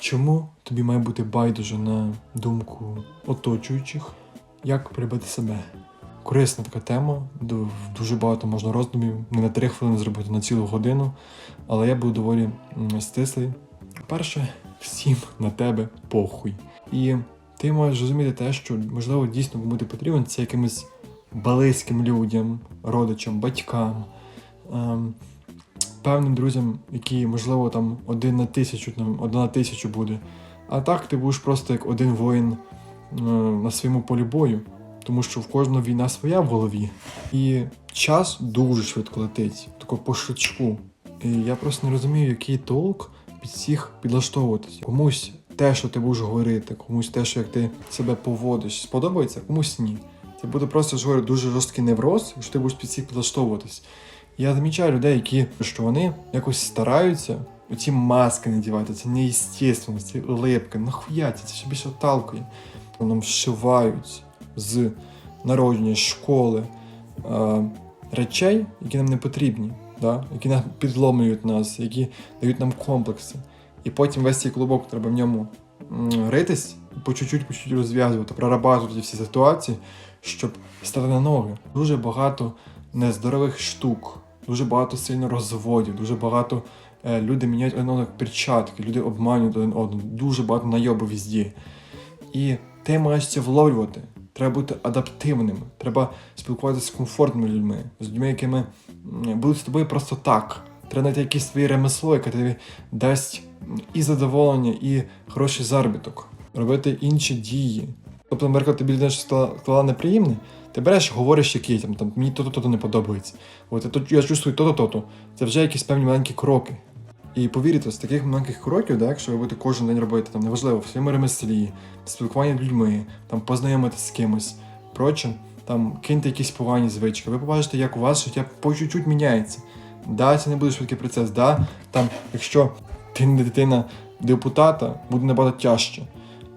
Чому тобі має бути байдуже на думку оточуючих, як прибити себе? Корисна така тема, ду- дуже багато можна роздумів, не на три хвилини зробити на цілу годину, але я буду доволі стислий. Перше, всім на тебе похуй. І ти можеш розуміти те, що можливо дійсно кому ти потрібен, це якимось близьким людям, родичам, батькам, ем, певним друзям, які, можливо, там один на тисячу, там, одна на тисячу буде. А так ти будеш просто як один воїн е, на своєму полі бою, тому що в кожного війна своя в голові. І час дуже швидко летить, тако по щелчку. І я просто не розумію, який толк під всіх підлаштовуватися. Комусь те, що ти будеш говорити, комусь те, що як ти себе поводиш, сподобається, комусь ні. Це буде просто ж говорю, дуже жорсткий невроз, що ти будеш під всіх підлаштовуватись. Я замічаю людей, які що вони якось стараються оці маски надівати, це неестественність, ці улипки, нахуя це, ще більше отталкує. Вони вшивають з народження, школи е, речей, які нам не потрібні, да? які нам підломлюють нас, які дають нам комплекси. І потім весь цей клубок треба в ньому ритись, по чуть-чуть, по чуть-чуть розв'язувати, прорабатувати всі ситуації, щоб стати на ноги. Дуже багато нездорових штук, дуже багато сильно розводів, дуже багато е, люди міняють один одного перчатки, люди обманюють один одного, дуже багато найобу візді. І ти маєш це вловлювати. Треба бути адаптивним, треба спілкуватися з комфортними людьми, з людьми, якими будуть з тобою просто так. Треба знайти якесь своє ремесло, яке тобі дасть і задоволення, і хороший заробіток, робити інші дії. Тобто, наприклад, тобі людина сказала неприємне, ти береш, говориш, який там, там мені то-то, то-то не подобається. От я, я чувствую то-то, то-то. Це вже якісь певні маленькі кроки. І повірте, з таких маленьких кроків, да, якщо ви будете кожен день робити, там неважливо, в своєму ремеслі, спілкування з людьми, там познайомитися з кимось, проче, там киньте якісь погані звички, ви побачите, як у вас життя по чуть-чуть міняється. Да, це не буде швидкий процес, да, там, якщо ти не дитина депутата, буде набагато тяжче.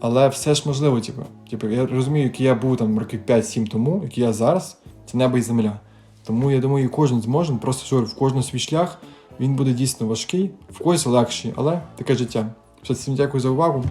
Але все ж можливо, типу. Типу, я розумію, який я був там років 5-7 тому, який я зараз, це небо і земля. Тому я думаю, кожен зможе, просто що в кожного свій шлях, він буде дійсно важкий, в когось легший, але таке життя. Все, всім дякую за увагу.